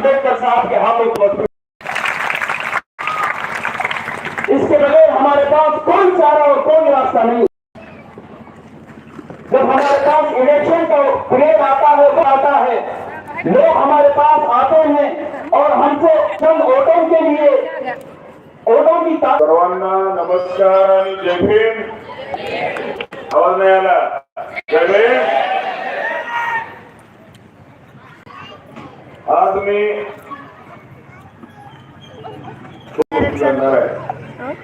अंबेडकर साहब के हाथों को इसके बगैर हमारे पास कोई चारा और कोई रास्ता नहीं। जब हमारे पास इलेक्शन का पीरियड आता है तो आता है, लोग हमारे पास आते हैं और हमसे चंद वोटों के लिए वोटों की सर्वांना नमस्कार जय भीम. नाही आला. जय भीम. आज आहे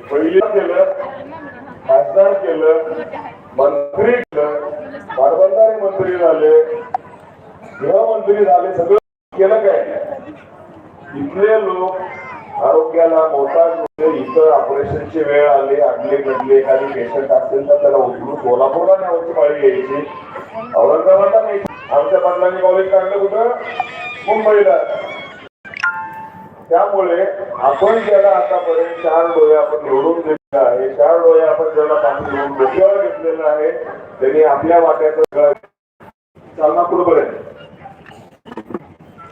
पहिलं केलं खासदार केलं मंत्री केलं पाटबंधारे मंत्री झाले गृहमंत्री झाले सगळं केलं काय? इथले लोक आरोग्याला मोठा म्हणजे इथं ऑपरेशनची वेळ आली आणली घडली एखादी पेशंट असेल तर त्याला उचलून कोल्हापूरला न्यायची पाळी यायची औरंगाबादला न्यायची आमच्या पाटलांनी कॉलेज काढलं कुठं? मुंबईला. त्यामुळे आपण ज्याला आतापर्यंत चार डोळे आपण निवडून दिलेले आहे चार डोळे आपण ज्याला पाणी घेऊन डोक्यावर घेतलेलं आहे त्यांनी आपल्या वाट्याचं सगळं चालना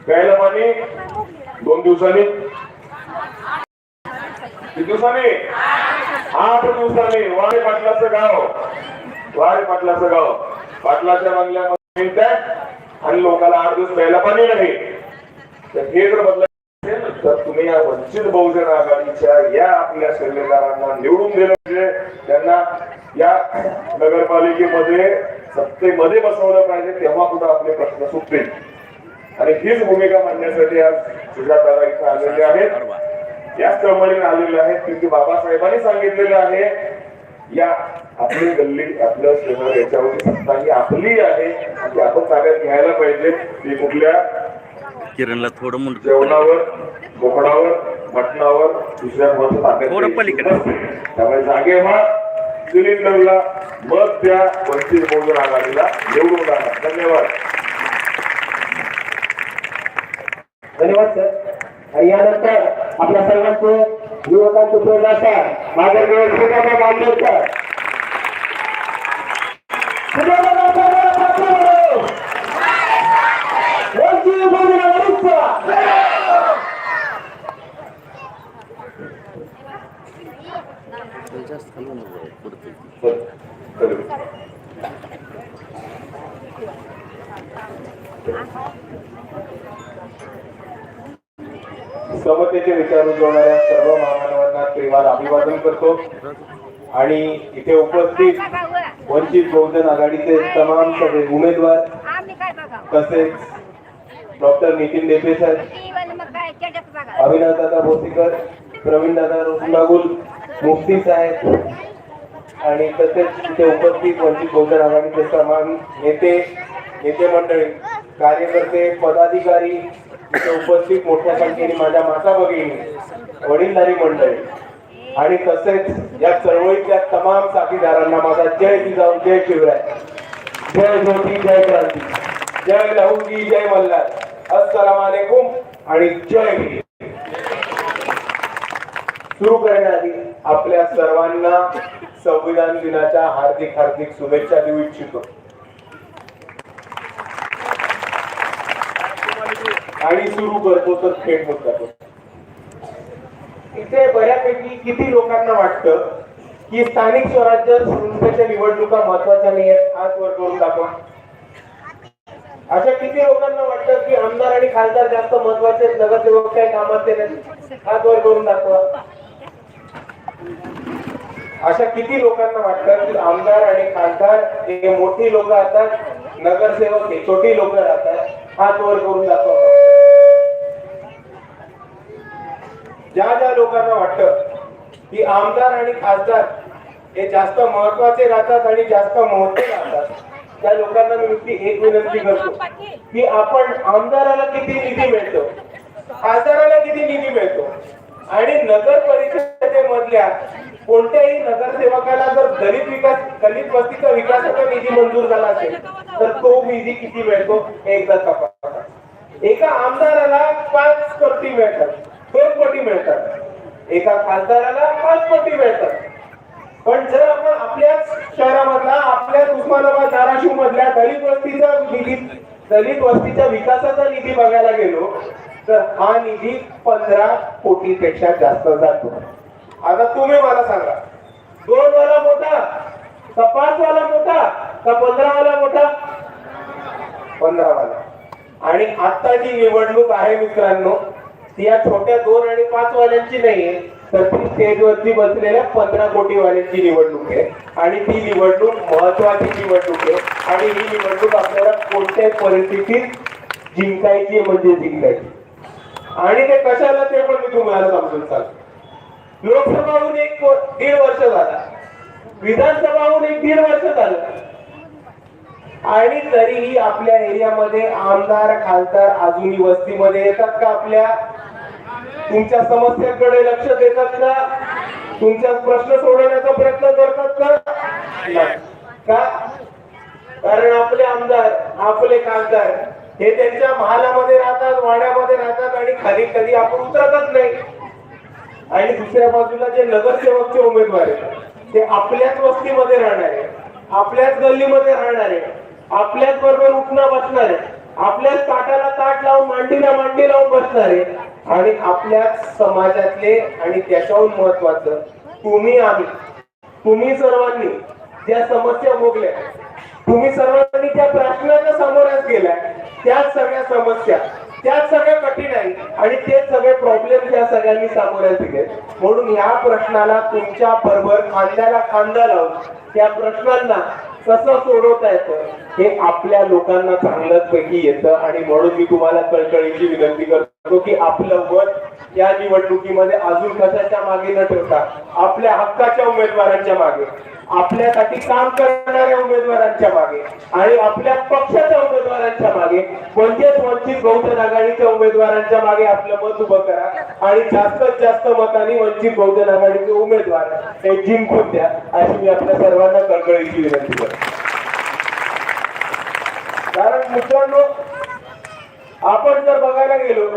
प्यायला पाणी? दोन दिवसांनी? किती दिवसांनी? आठ दिवसांनी. वारे पाटलाचं गाव. वारे पाटलाचं गाव. पाटलाच्या बंगल्यामध्ये मिळतात आणि लोकांना आठ दिवस प्यायला पाणी नाही. तर हे जर बदलायचं असेल तर तुम्ही या वंचित बहुजन आघाडीच्या या आपल्या सल्लेगारांना निवडून दिलं पाहिजे. त्यांना या नगरपालिकेमध्ये सत्तेमध्ये बसवलं पाहिजे तेव्हा कुठं आपले प्रश्न सुटतील. आणि हीच भूमिका मांडण्यासाठी आज सुजातारा इथं आलेले आहेत. याच क्रमाने आलेले आहेत की बाबासाहेबांनी सांगितलेलं आहे आपली गल्ली आपलं शहर याच्यावरती सत्ता ही आपली आहे. ती आपण ताब्यात घ्यायला पाहिजे. ती कुठल्या? किरणला थोडं मुंड जेवणावर बोकडावर मटणावर दुसऱ्या कोणाचं ताब्यात. त्यामुळे जागे व्हा. सिलेंडरला मत द्या. वंचित बहुजन आघाडीला निवडून आणा धन्यवाद. धन्यवाद सर. आणि यानंतर आपल्या सर्वांचे युवकांचे प्रेरणा असा माझ्या आंबेडकर सुजाता आंबेडकर पक्षाकडे. वंचित बहुजन आघाडीचा. चल. समतेचे विचार उजवणाऱ्या सर्व महामानवांना त्रिवार अभिवादन करतो. आणि इथे उपस्थित वंचित बहुजन आघाडीचे तमाम सगळे उमेदवार तसेच डॉक्टर नितीन देपे साहेब ती वाली प्रवीणदादा भोसीकर रोसनागुल मुफ्ती साहेब आणि तसेच इथे उपस्थित वंचित बहुजन आघाडीचे तमाम नेते नेते मंडळी कार्यकर्ते पदाधिकारी इथे उपस्थित मोठ्या संख्येने माझ्या माता भगिनी वडीलधारी मंडळी. आणि तसेच या चळवळीतल्या तमाम साथीदारांना माझा जय जिजाऊ जय शिवराय. जय ज्योती जय क्रांती. जय लहुजी जय मल्हार. अस्सलाम वालेकुम आणि जय हिंद. सुरू करण्याआधी आपल्या सर्वांना संविधान दिनाच्या हार्दिक हार्दिक शुभेच्छा देऊ इच्छितो. आणि सुरू करतो तर थेट जातो इथे बऱ्यापैकी किती लोकांना वाटतं की स्थानिक स्वराज्य संस्थेच्या निवडणुका महत्त्वाच्या नाही आहेत हात वर करून दाखवा. अशा किती लोकांना वाटतं की आमदार आणि खासदार जास्त महत्त्वाचे नगरसेवक काही कामाचे नाही हात वर करून दाखवा. अशा किती लोकांना वाटतं की आमदार आणि खासदार हे मोठी लोक राहतात नगरसेवक हे छोटी लोक राहतात हात वर करून दाखवा. ज्या ज्या लोकांना वाटत की आमदार आणि खासदार हे जास्त महत्त्वाचे राहतात आणि जास्त मोठे राहतात त्या लोकांना मी एक विनंती करतो की आपण आमदाराला किती निधी मिळतो खासदाराला किती निधी मिळतो आणि नगर परिषदेमधल्या कोणत्याही नगरसेवकाला जर दलित विकास दलित वस्तीचा विकासाचा निधी मंजूर झाला असेल तर तो निधी किती मिळतो हे एकदा तपासा. एका आमदाराला पाच कोटी मिळतात. दोन कोटी मिळतात. एका खासदाराला पाच कोटी मिळतात. पण जर आपण आपल्याच शहरामधला आपल्याच उस्मानाबाद धाराशिव मधल्या दलित वस्तीचा निधी दलित वस्तीच्या विकासाचा निधी बघायला गेलो तर हा निधी पंधरा कोटीपेक्षा जास्त जातो. आता तुम्ही मला सांगा दोन वाला मोठा का पाच वाला मोठा का पंधरा वाला मोठा? पंधरा वाला आणि आता जी निवडणूक आहे मित्रांनो ती या छोट्या दोन आणि पाच वाल्यांची नाहीये तर ती स्टेजवरती बसलेल्या पंधरा कोटी वाल्यांची निवडणूक आहे. आणि ती निवडणूक महत्वाची निवडणूक आहे. आणि ही निवडणूक आपल्याला कोणत्याही परिस्थितीत जिंकायची म्हणजे जिंकायची. आणि ते कशाला ते पण मी तुम्हाला समजून सांगतो. लोकसभा होऊन एक दीड वर्ष झाला. विधानसभा होऊन एक दीड वर्ष झालं. आणि तरीही आपल्या एरियामध्ये आमदार खासदार अजूनही वस्तीमध्ये येतात का आपल्या? तुमच्या समस्याकडे लक्ष देतात का? तुमच्या प्रश्न सोडवण्याचा प्रयत्न करतात का? कारण आपले आमदार आपले खासदार हे त्यांच्या महालामध्ये राहतात वाड्यामध्ये राहतात आणि खाली कधी आपण उतरतच नाही. आणि दुसऱ्या बाजूला जे नगरसेवकचे उमेदवार आहेत ते आपल्याच वस्तीमध्ये राहणारे आपल्याच गल्लीमध्ये राहणारे आपल्याच बरोबर उठणं बसणारे आपल्याच ताटाला ताट लावून मांडीला मांडी लावून बसणारे आणि आपल्या समाजातले आणि त्याच्याहून महत्वाचं तुम्ही आम्ही. तुम्ही सर्वांनी ज्या समस्या भोगल्या तुम्ही सर्वांनी त्या प्रश्नाच्या समोरच गेलाय. त्याच सगळ्या समस्या त्याच सगळ्या कठीण आहे आणि तेच सगळे प्रॉब्लेम त्या सगळ्यांनी सामोऱ्या दिले म्हणून ह्या प्रश्नाला तुमच्या बरोबर खांद्याला खांदा लावून त्या प्रश्नांना कसं सोडवता येतं हे आपल्या लोकांना चांगलंच पैकी येतं. आणि म्हणून मी तुम्हाला कळकळीची विनंती करतो. की आपलं मत या निवडणुकीमध्ये अजून कशाच्या मागे न ठेवता आपल्या हक्काच्या उमेदवारांच्या मागे आपल्यासाठी काम करणाऱ्या उमेदवारांच्या मागे आणि आपल्या पक्षाच्या उमेदवारांच्या मागे म्हणजेच वंचित बहुजन आघाडीच्या उमेदवारांच्या मागे आपलं मत उभं करा आणि जास्तीत जास्त मतांनी वंचित बहुजन आघाडीचे उमेदवार हे जिंकून द्या अशी मी आपल्या सर्वांना कळकळीची विनंती करतो. कारण मित्रांनो आपण जर बघायला गेलो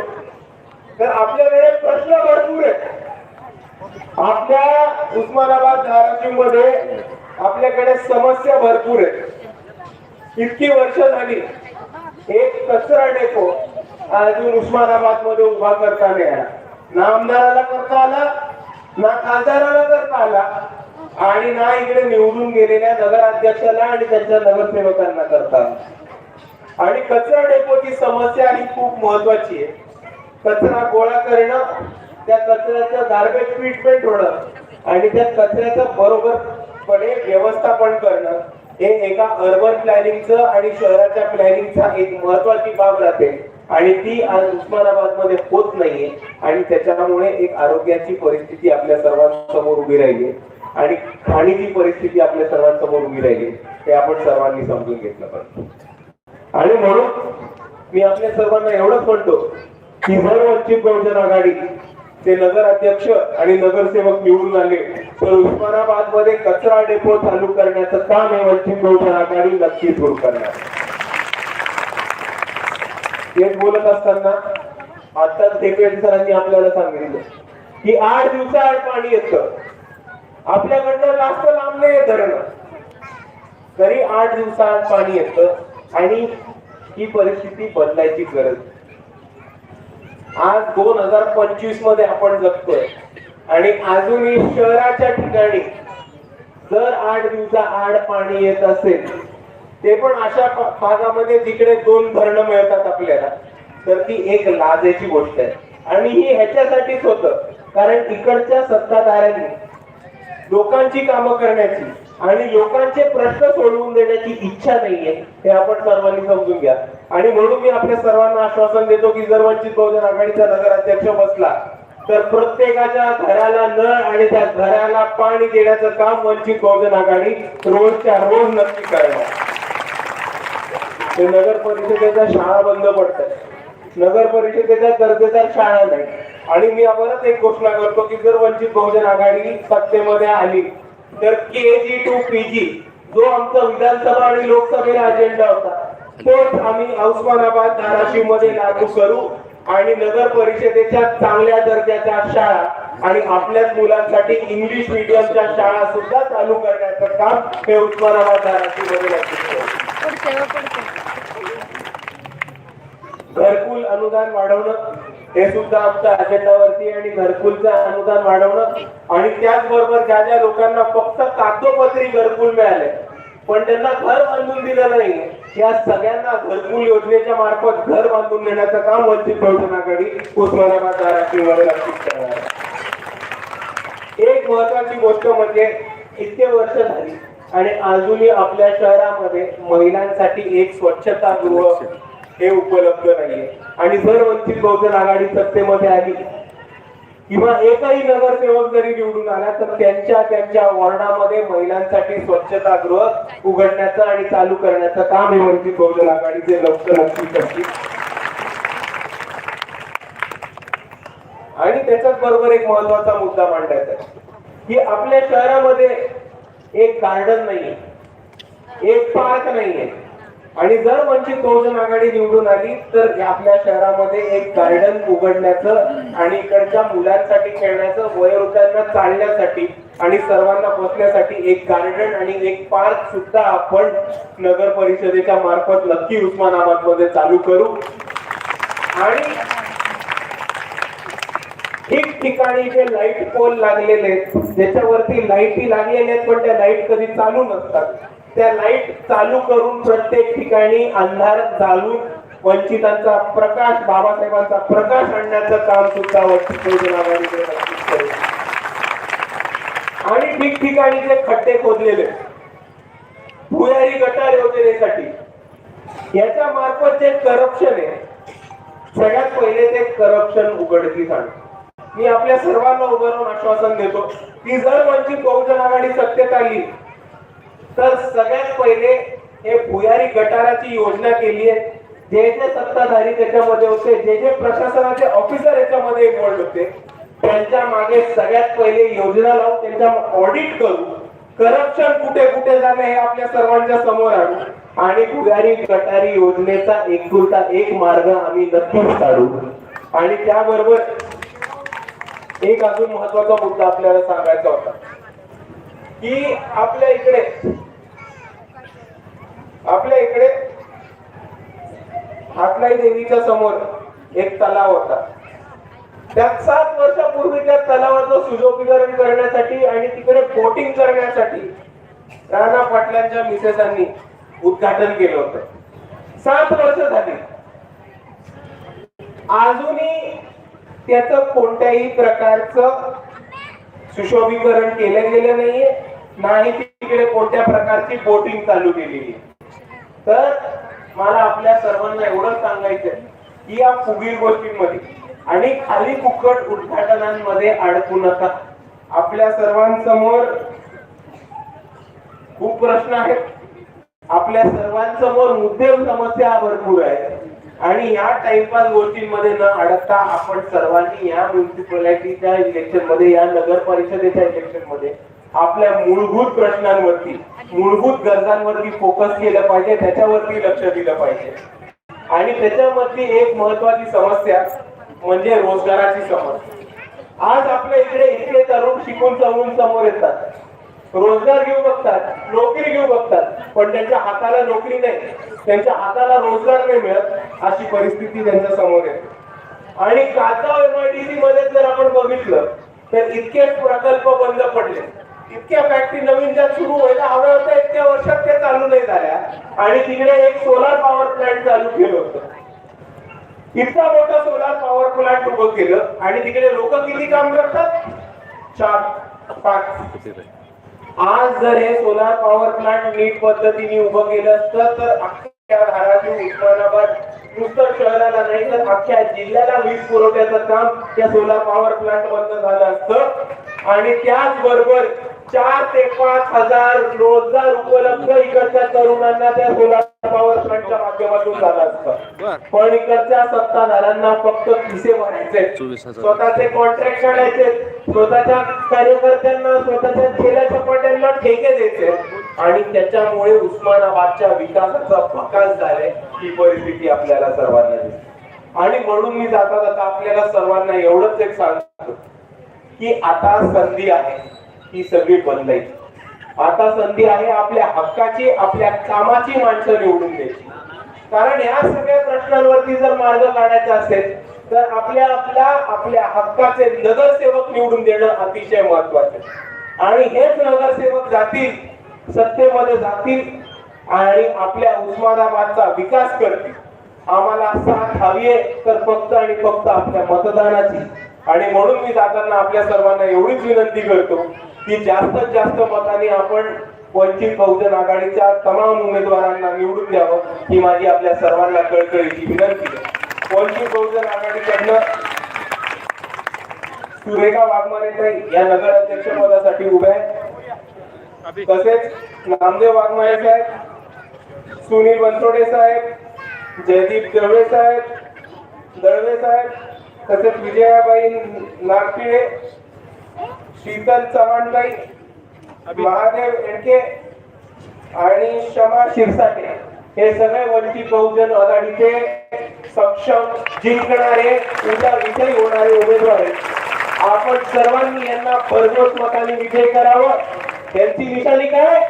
तर आपल्याकडे प्रश्न भरपूर आहेत आपल्या उस्मानाबाद धाराशिवमध्ये आपल्याकडे समस्या भरपूर आहेत इतकी वर्ष झाली एक कचरा डेपो अजून उस्मानाबादमध्ये उभा करता नाही आला ना आमदाराला करता आला ना खासदाराला करता आला आणि ना इकडे निवडून गेलेल्या नगराध्यक्षाला आणि त्यांच्या नगरसेवकांना करता आला. आणि कचरा डेपोची समस्या ही खूप महत्वाची आहे. कचरा गोळा करणं त्या कचऱ्याचं गार्बेज ट्रीटमेंट होणं आणि त्या कचऱ्याचं बरोबरपणे व्यवस्थापन करणं हे एका अर्बन प्लॅनिंगचं आणि शहराच्या प्लॅनिंगचा एक महत्वाची बाब राहते. आणि ती आज उस्मानाबादमध्ये होत नाहीये आणि त्याच्यामुळे एक आरोग्याची परिस्थिती आपल्या सर्वांसमोर उभी राहिली आणि खाणीची परिस्थिती आपल्या सर्वांसमोर उभी राहिली ते हे आपण सर्वांनी समजून घेतलं पाहिजे. आणि म्हणून मी आपल्या सर्वांना एवढंच म्हणतो की जर वंचित बहुजन आघाडी ते नगर अध्यक्ष आणि नगरसेवक निवडून आले तर उस्मानाबादमध्ये कचरा डेपो चालू करण्याचं काम हे वंचित बहुजन आघाडी नक्की सुरू करणार. तेच बोलत असताना आता टेपेट सरांनी आपल्याला सांगितलं की आठ दिवसाआड पाणी येतं. आपल्याकडनं जास्त लांब नाही धरण. तरी आठ दिवसाआड पाणी येतं. आणि ही परिस्थिती बदलायची गरज. आज दोन हजार पंचवीसमध्ये आपण जगतोय. आणि अजूनही शहराच्या ठिकाणी जर आठ दिवसा आड पाणी येत असेल ते पण अशा भागामध्ये जिकडे दोन धरणं मिळतात आपल्याला तर ती एक लाजेची गोष्ट आहे. आणि ही ह्याच्यासाठीच होतं कारण इकडच्या सत्ताधाऱ्यांनी लोकांची कामं करण्याची आणि लोकांचे प्रश्न सोडवून देण्याची इच्छा नाहीये हे आपण सर्वांनी समजून घ्या. आणि म्हणून मी आपल्या सर्वांना आश्वासन देतो की जर वंचित बहुजन आघाडीचा नगराध्यक्ष बसला तर प्रत्येकाच्या घराला नळ आणि त्या घराला पाणी देण्याचं काम वंचित बहुजन आघाडी रोजच्या रोज नक्की करणार. ते नगर परिषदेच्या शाळा बंद पडतात. नगर परिषदेच्या दर्जेदार शाळा नाही. आणि मी आपणच एक घोषणा करतो की जर वंचित बहुजन आघाडी सत्तेमध्ये आली तर के जी टू पी जी जो आमचा विधानसभा आणि लोकसभेला अजेंडा होता तोच आम्ही उस्मानाबाद धाराशिवमध्ये लागू करू आणि नगर परिषदेच्या चांगल्या दर्जाच्या शाळा आणि आपल्याच मुलांसाठी इंग्लिश मिडियमच्या शाळा सुद्धा चालू करण्याचं काम हे उस्मानाबाद धाराशिवमध्ये पुढचे घरकुल अनुदान वाढवणं हे सुद्धा आमच्या अजेंडावरती आणि घरकुलचं अनुदान वाढवणं आणि त्याचबरोबर ज्या ज्या लोकांना कागदोपत्री घरकुल मिळाले. पण त्यांना घर बांधून दिलं नाही. या सगळ्यांना घरकुल योजनेच्या मार्फत घर बांधून देण्याचं काम वंचित बहुजन आघाडी उस्मानाबाद धाराशिवमध्ये नक्कीच करणार एक महत्वाची गोष्ट म्हणजे इतके वर्ष झाली आणि अजूनही आपल्या शहरामध्ये महिलांसाठी एक स्वच्छता गृह हे उपलब्ध नाहीये. आणि जर वंचित बहुजन आघाडी सत्तेमध्ये आली किंवा एकही नगरसेवक जरी निवडून आला तर त्यांच्या त्यांच्या वॉर्डामध्ये महिलांसाठी स्वच्छता गृह उघडण्याचं आणि चालू करण्याचं काम हे वंचित बहुजन आघाडीचे लवकर नक्की करतील. आणि त्याच्याच बरोबर एक महत्त्वाचा मुद्दा मांडायचा की आपल्या शहरामध्ये एक गार्डन नाहीये. एक पार्क नाहीये. आणि जर वंचित बहुजन आघाडी निवडून आली तर आपल्या शहरामध्ये एक गार्डन उघडण्याचं आणि इकडच्या मुलांसाठी खेळण्याचं वयोवृद्धांना चालण्यासाठी आणि सर्वांना बसण्यासाठी एक गार्डन आणि एक पार्क सुद्धा आपण नगर परिषदेच्या मार्फत नक्की उस्मानाबादमध्ये चालू करू. आणि ठिकठिकाणी जे लाइट पोल लागलेले आहेत, ज्याच्यावरती लाईटी लागलेल्या आहेत पण त्या लाइट कधी चालू नसतात. त्या लाइट चालू करून प्रत्येक ठिकाणी अंधार चालू वंचितांचा प्रकाश बाबासाहेबांचा प्रकाश आणण्याचं काम सुद्धा वंचित बहुजन आघाडीकडे आणि ठिकठिकाणी जे खड्डे खोदलेले भुयारी गटार योजनेसाठी याच्या मार्फत जे करप्शन आहे सगळ्यात पहिले ते करप्शन उघडकीस आणतं मी आपल्या सर्वांना उभं राहून आश्वासन देतो की जर वंचित बहुजन आघाडी सत्तेत आली तर सगळ्यात पहिले हे भुयारी गटाराची योजना केली आहे. जे जे सत्ताधारी त्याच्यामध्ये होते जे जे प्रशासनाचे ऑफिसर याच्यामध्ये इन्वॉल्ड होते त्यांच्या मागे सगळ्यात पहिले योजना लावून त्यांच्या ऑडिट करू करप्शन कुठे कुठे झालं हे आपल्या सर्वांच्या समोर आणू आणि भुयारी गटारी योजनेचा एकुलता एक मार्ग आम्ही नक्कीच काढू. आणि त्याबरोबर एक अजून महत्त्वाचा मुद्दा आपल्याला सांगायचा होता. की आपल्या इकडे. आपल्या इकडे हातलाई देवीच्या समोर एक तलाव होता. त्यात सात वर्षापूर्वी त्या तलावाचं सुशोभीकरण करण्यासाठी आणि तिकडे बोटिंग करण्यासाठी राणा पाटलांच्या मिसेसांनी उद्घाटन केलं होतं. सात वर्ष झाली. अजूनही त्याच कोणत्याही प्रकारचं सुशोभीकरण केलं गेलं नाहीये. नाही तिकडे कोणत्या प्रकारची बोटिंग चालू केलेली आहे. तर मला आपल्या सर्वांना एवढं सांगायचं की या फुगीर गोष्टींमध्ये आणि खाली फुकट उद्घाटनांमध्ये अडकू नका. आपल्या सर्वांसमोर खूप प्रश्न आहेत. आपल्या सर्वांसमोर मुद्दे समस्या भरपूर आहेत. आणि या टाइमपास गोष्टींमध्ये न अडकता आपण सर्वांनी या म्युन्सिपॅलिटीच्या इलेक्शनमध्ये या नगर परिषदेच्या इलेक्शनमध्ये आपल्या मूलभूत प्रश्नांवरती मूलभूत गरजांवरती फोकस केलं पाहिजे त्याच्यावरती लक्ष दिलं पाहिजे. आणि त्याच्यामधली एक महत्वाची समस्या म्हणजे रोजगाराची समस्या. आज आपल्या इकडे इतके तरुण शिकून चवून समोर येतात. रोजगार घेऊ बघतात नोकरी घेऊ बघतात पण त्यांच्या हाताला नोकरी नाही. त्यांच्या हाताला रोजगार नाही मिळत अशी परिस्थिती त्यांच्यासमोर येते. आणि काचाव एमआयडीसी मध्ये जर आपण बघितलं तर इतके प्रकल्प बंद पडले. इतक्या फॅक्टरी नवीन ज्या सुरू व्हायला हव्या होत्या इतक्या वर्षात त्या चालू नाही झाल्या. आणि तिकडे एक सोलार पॉवर प्लांट चालू केलं होतं. इतका मोठा सोलार पॉवर प्लांट उभं केलं. आणि तिकडे लोक किती काम करतात? चार पाच. आज जर हे सोलार पॉवर प्लांट नीट पद्धतीने उभं केलं असतं तर अख्ख्या धाराशिव उस्मानाबाद नुसतं शहराला नाही तर अख्ख्या जिल्ह्याला वीज पुरवठ्याचं काम त्या सोलार पॉवर प्लांट मधनं झालं असतं. आणि त्याचबरोबर चार ते पाच हजार रोजगार उपलब्ध इकडच्या तरुणांना त्या सोलार पॉवर प्लांटच्या माध्यमातून झालं असतं. पण इकडच्या सत्ताधाऱ्यांना फक्त खिसे भरायचे. स्वतःचे कॉन्ट्रॅक्ट काढायचे स्वतःच्या कार्यकर्त्यांना स्वतःच्या खेळाच्या पाट्यांना ठेके द्यायचे आणि त्याच्यामुळे उस्मानाबादच्या विकासाचा प्रकाश झालाय ही परिस्थिती आपल्याला सर्वांना दिसते. आणि म्हणून मी जाता जाता आपल्याला सर्वांना एवढंच एक सांगतो की आता संधी आहे. ही सगळी बदलायची आता संधी आहे आपल्या हक्काची आपल्या कामाची माणसं निवडून द्यायची. कारण या सगळ्या प्रश्नांवरती जर मार्ग काढायचा असेल तर आपल्या आपल्या आपल्या हक्काचे नगरसेवक निवडून देणं अतिशय महत्वाचं आहे. आणि हेच नगरसेवक जातील सत्तेमध्ये जातील आणि आपल्या उस्मानाबादचा विकास करतील. आम्हाला साथ हवी आहे तर फक्त आणि फक्त आपल्या मतदानाची. आणि म्हणून मी जाताना आपल्या सर्वांना एवढीच विनंती करतो की जास्तीत जास्त मताने आपण वंचित बहुजन आघाडीच्या तमाम उमेदवारांना निवडून द्यावं ही माझी आपल्या सर्वांना कळकळीची विनंती आहे. वंचित बहुजन आघाडीकडनं सुरेखा वाघमारे या नगर अध्यक्ष पदासाठी उभ्या आहेत. तसेच नामदेव वाघमारे साहेब सुनील बनसोडे साहेब जयदीप दळवे साहेब दळवे साहेब तसेच विजयाबाई नागपिळे शीतल चव्हाणबाई महादेव एडके आणि शमा शिरसाटे. हे सगळे वंचित बहुजन आघाडीचे सक्षम जिंकणारे उद्या विजयी होणारे उमेदवार आहेत. आपण सर्वांनी यांना भरघोस मताने विजय करावं. त्यांची निशाणी काय?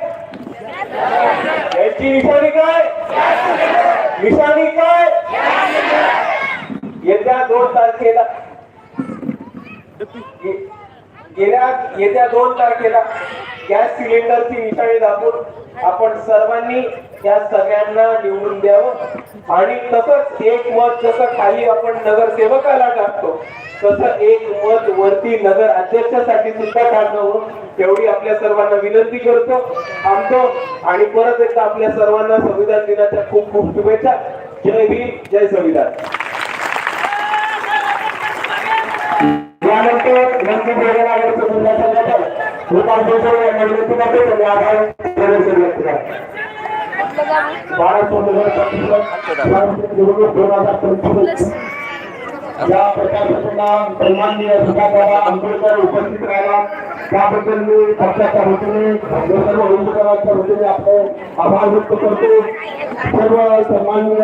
यांची निशाणी काय? निशाणी काय? येत्या दोन तारखेला. गेल्या येत्या दोन तारखेला गॅस सिलेंडरची निशाणी दाखवून आपण सर्वांनी या सगळ्यांना निवडून द्यावं. आणि तसंच एक मत जसं खाली आपण नगरसेवकाला टाकतो तसं एक मत वरती नगर अध्यक्षासाठी सुद्धा टाकावं. तेवढी आपल्या सर्वांना विनंती करतो थांबतो. आणि परत एकदा आपल्या सर्वांना संविधान दिनाच्या खूप खूप शुभेच्छा. जय भीम जय संविधान. यानंतर आघाडीचे जिल्हा गोपाल यांना त्यांनी आभार. व्यक्त बारा दोन हजार पंचवीस या सन्माननीय आंबेडकर उपस्थित राहिला. त्याबद्दल मी पक्षाच्या वतीने सर्व उमेदवारांच्या वतीने आपले आभार व्यक्त करतो. सर्व सन्माननीय